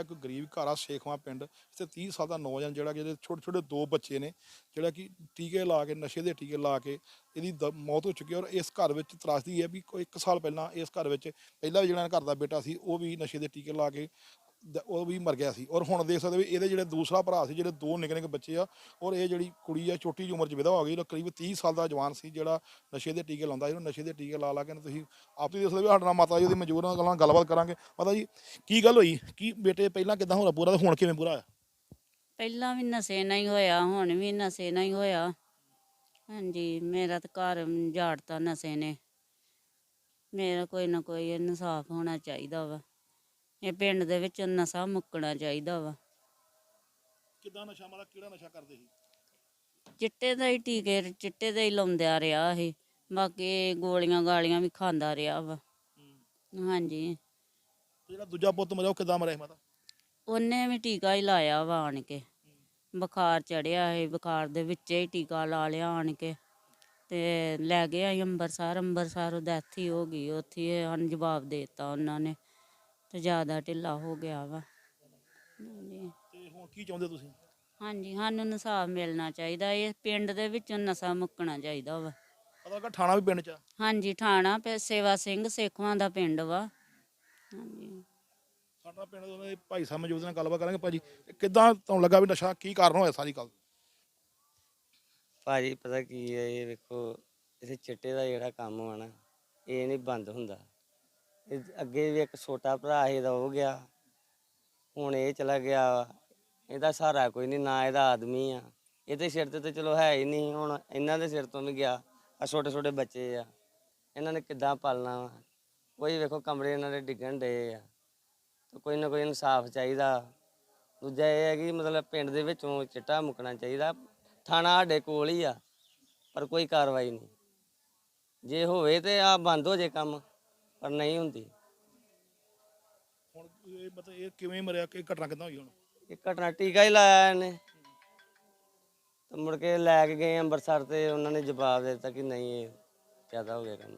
ਇੱਕ ਗਰੀਬ ਘਰ ਆ, ਸ਼ੇਖਵਾ ਪਿੰਡ, ਇੱਥੇ 30 ਸਾਲ ਦਾ ਨੌਜਵਾਨ ਜਿਹੜਾ ਕਿ ਇਹਦੇ ਛੋਟੇ ਛੋਟੇ ਦੋ ਬੱਚੇ ਨੇ, ਜਿਹੜਾ ਕਿ ਟੀਕੇ ਲਾ ਕੇ, ਨਸ਼ੇ ਦੇ ਟੀਕੇ ਲਾ ਕੇ ਇਹਦੀ ਦ- ਮੌਤ ਹੋ ਚੁੱਕੀ ਹੈ ਔਰ ਇਸ ਘਰ ਵਿੱਚ ਤਰਾਸਦੀ ਹੈ ਵੀ ਕੋਈ 1 ਸਾਲ ਪਹਿਲਾਂ ਇਸ ਘਰ ਵਿੱਚ ਪਹਿਲਾਂ ਵੀ ਜਿਹੜਾ ਘਰ ਦਾ ਬੇਟਾ ਸੀ, ਉਹ ਵੀ ਨਸ਼ੇ ਦੇ ਟੀਕੇ ਲਾ ਕੇ ਦ- ਉਹ ਵੀ ਮਰ ਗਿਆ ਸੀ। ਔਰ ਹੁਣ ਦੇਖ ਸਕਦੇ ਵੀ ਇਹਦੇ ਜਿਹੜੇ ਦੂਸਰਾ ਭਰਾ ਸੀ, ਜਿਹੜੇ ਦੋ ਨਿੱਕੇ ਨਿੱਕੇ ਬੱਚੇ ਆ, ਔਰ ਇਹ ਜਿਹੜੀ ਕੁੜੀ ਆ, ਛੋਟੀ ਜਿਹੀ ਉਮਰ 'ਚ ਵਿਧਵਾ ਹੋ ਗਈ ਕਰੀਬ 30 ਸਾਲ ਦਾ ਜਵਾਨ ਸੀ, ਜਿਹੜਾ ਨਸ਼ੇ ਦੇ ਟੀਕੇ ਲਾਉਂਦਾ ਇਹਨੂੰ ਨਸ਼ੇ ਦੇ ਟੀਕੇ ਲਾ ਲਾ ਕੇ ਨਾ ਤੁਸੀਂ ਆਪ ਹੀ ਦੇਖ ਸਕਦੇ ਵੀ ਸਾਡੇ ਨਾਲ ਮਾਤਾ ਜੀ ਉਹਦੀ ਮੌਜੂਦ ਨਾਲ ਗੱਲਾਂ ਗੱਲਬਾਤ ਕਰਾਂਗੇ। ਮਾਤਾ ਜੀ, ਕੀ ਗੱਲ ਹੋਈ? ਕੀ ਬੇਟੇ ਪਹਿਲਾਂ ਕਿਦਾਂ ਹੋਣਾ ਪੂਰਾ ਤੇ ਹੁਣ ਕਿਵੇਂ ਪੂਰਾ ਹੋਇਆ? ਪਹਿਲਾਂ ਵੀ ਨਸ਼ੇ ਨਾਲ ਹੀ ਹੋਇਆ, ਹੁਣ ਵੀ ਨਸ਼ੇ ਨਾਲ ਹੀ ਹੋਇਆ। ਹਾਂਜੀ, ਮੇਰਾ ਤਾਂ ਘਰ ਝਾੜਤਾ ਨਸ਼ੇ ਨੇ। ਮੇਰਾ ਕੋਈ ਨਾ ਕੋਈ ਇਨਸਾਫ ਹੋਣਾ ਚਾਹੀਦਾ ਵਾ। ਇਹ ਪਿੰਡ ਦੇ ਵਿੱਚ ਨਸ਼ਾ ਮੁੱਕਣਾ ਚਾਹੀਦਾ ਵਾ। ਕਿਦਾਂ ਨਸ਼ਾ ਮਾਤਾ ਕਿਹੜਾ ਨਸ਼ਾ ਕਰਦੇ ਸੀ? ਚਿੱਟੇ ਦਾ ਹੀ ਟੀਕੇ ਚਿੱਟੇ ਦਾ ਹੀ ਲਾਉਂਦਿਆ ਰਿਹਾ ਇਹ। ਬਾਕੀ ਗੋਲੀਆਂ ਗਾਲੀਆਂ ਵੀ ਖਾਂਦਾ ਰਿਹਾ ਵਾ। ਹਾਂਜੀ। ਤੇ ਜਿਹੜਾ ਦੂਜਾ ਪੁੱਤ ਮਰਿਆ ਉਹ ਕਿਦਾਂ ਮਰਿਆ ਸੀ ਮਾਤਾ? ਉਹਨੇ ਵੀ ਟੀਕਾ ਹੀ ਲਾਇਆ ਵਾ ਆਣ ਕੇ। ਬੁਖਾਰ ਚੜਿਆ ਸੀ ਬੁਖਾਰ ਦੇ ਵਿੱਚ ਹੀ ਟੀਕਾ ਲਾ ਲਿਆ ਆਣ ਕੇ। ਤੇ ਲੈ ਗਏ ਅਸੀਂ ਅੰਮ੍ਰਿਤਸਰ ਅੰਮ੍ਰਿਤਸਰ ਡੈਥ ਹੀ ਹੋ ਗਈ। ਉੱਥੇ ਹੀ ਸਾਨੂੰ ਜਵਾਬ ਦੇ ਦਿੱਤਾ ਉਹਨਾਂ ਨੇ। ਤੇ ਜ਼ਿਆਦਾ ਢਿੱਲਾ ਹੋ ਗਿਆ ਵਾ। ਹਾਂਜੀ। ਤੇ ਹੁਣ ਕੀ ਚਾਹੁੰਦੇ ਤੁਸੀਂ? ਹਾਂਜੀ ਸਾਨੂੰ ਇਨਸਾਫ ਮਿਲਣਾ ਚਾਹੀਦਾ। ਇਹ ਪਿੰਡ ਦੇ ਵਿੱਚ ਨਸ਼ਾ ਮੁੱਕਣਾ ਚਾਹੀਦਾ ਵਾ। ਪਤਾ ਲੱਗਾ ਥਾਣਾ ਵੀ ਪਿੰਡ 'ਚ ਆ? ਹਾਂਜੀ ਠਾਣਾ ਪੇ ਸੇਵਾ ਸਿੰਘ ਸੇਖਵਾਂ ਦਾ ਪਿੰਡ ਵਾ। ਹਾਂਜੀ। ਸਾਡਾ ਪਿੰਡ ਦੇ ਉਹਨਾਂ ਦੇ ਭਾਈ ਸਾਹਿਬ ਮੌਜੂਦ ਨਾਲ ਗੱਲਬਾਤ ਕਰਾਂਗੇ। ਭਾਜੀ ਕਿਦਾਂ ਤੁਹਾਨੂੰ ਲੱਗਾ ਵੀ ਨਸ਼ਾ ਕੀ ਕਾਰਨ ਹੋਇਆ ਸਾਰੀ ਗੱਲ? ਭਾਜੀ ਪਤਾ ਕੀ ਹੈ ਇਹ ਵੇਖੋ ਇਹ ਚਿੱਟੇ ਦਾ ਜਿਹੜਾ ਕੰਮ ਆ ਨਾ ਇਹ ਨਹੀਂ ਬੰਦ ਹੁੰਦਾ। ਇਹ ਅੱਗੇ ਵੀ ਇੱਕ ਛੋਟਾ ਭਰਾ ਸੀ ਦਾ ਹੋ ਗਿਆ। ਹੁਣ ਇਹ ਚਲਾ ਗਿਆ। ਵਾ। ਇਹਦਾ ਸਹਾਰਾ ਕੋਈ ਨਹੀਂ, ਨਾ ਇਹਦਾ ਆਦਮੀ ਆ। ਇਹਦੇ ਸਿਰ ਤੇ ਤਾਂ ਚਲੋ ਹੈ ਹੀ ਨਹੀਂ, ਹੁਣ ਇਹਨਾਂ ਦੇ ਸਿਰ ਤੋਂ ਵੀ ਗਿਆ। ਆ ਛੋਟੇ ਛੋਟੇ ਬੱਚੇ ਆ। ਇਹਨਾਂ ਨੇ ਕਿੱਦਾਂ ਪਾਲਣਾ ਵਾ? ਕੋਈ ਵੇਖੋ ਕਮਰੇ ਇਹਨਾਂ ਦੇ ਡਿੱਗਣ ਡਏ ਆ। ਤੇ ਕੋਈ ਨਾ ਕੋਈ ਇਨਸਾਫ ਚਾਹੀਦਾ। ਦੂਜਾ ਇਹ ਹੈ ਕਿ ਮਤਲਬ ਪਿੰਡ ਦੇ ਵਿੱਚੋਂ ਚਿੱਟਾ ਮੁਕਣਾ ਚਾਹੀਦਾ। ਥਾਣਾ ਸਾਡੇ ਕੋਲ ਹੀ ਆ, ਪਰ ਕੋਈ ਕਾਰਵਾਈ ਨਹੀਂ। ਜੇ ਹੋਵੇ ਤੇ ਆ ਬੰਦ ਹੋ ਜੇ ਕੰਮ। ਪਰ ਨਹੀਂ ਹੁੰਦੀ। ਹੁਣ ਇਹ ਮਤਲਬ ਇਹ ਕਿਵੇਂ ਮਰਿਆ? ਕਿ ਘਟਨਾ ਕਿਦਾਂ ਹੋਈ ਹੁਣ? ਇਹ ਘਟਨਾ ਟੀਕਾ ਹੀ ਲਾਇਆ ਇਹਨੇ। ਤੇ ਮੁੜ ਕੇ ਲੈ ਕੇ ਗਏ ਅੰਮ੍ਰਿਤਸਰ ਤੇ ਉਹਨਾਂ ਨੇ ਜਵਾਬ ਦੇ ਦਿੱਤਾ ਕਿ ਨਹੀਂ ਇਹ ਜ਼ਿਆਦਾ ਹੋ ਗਿਆ ਕੰਮ।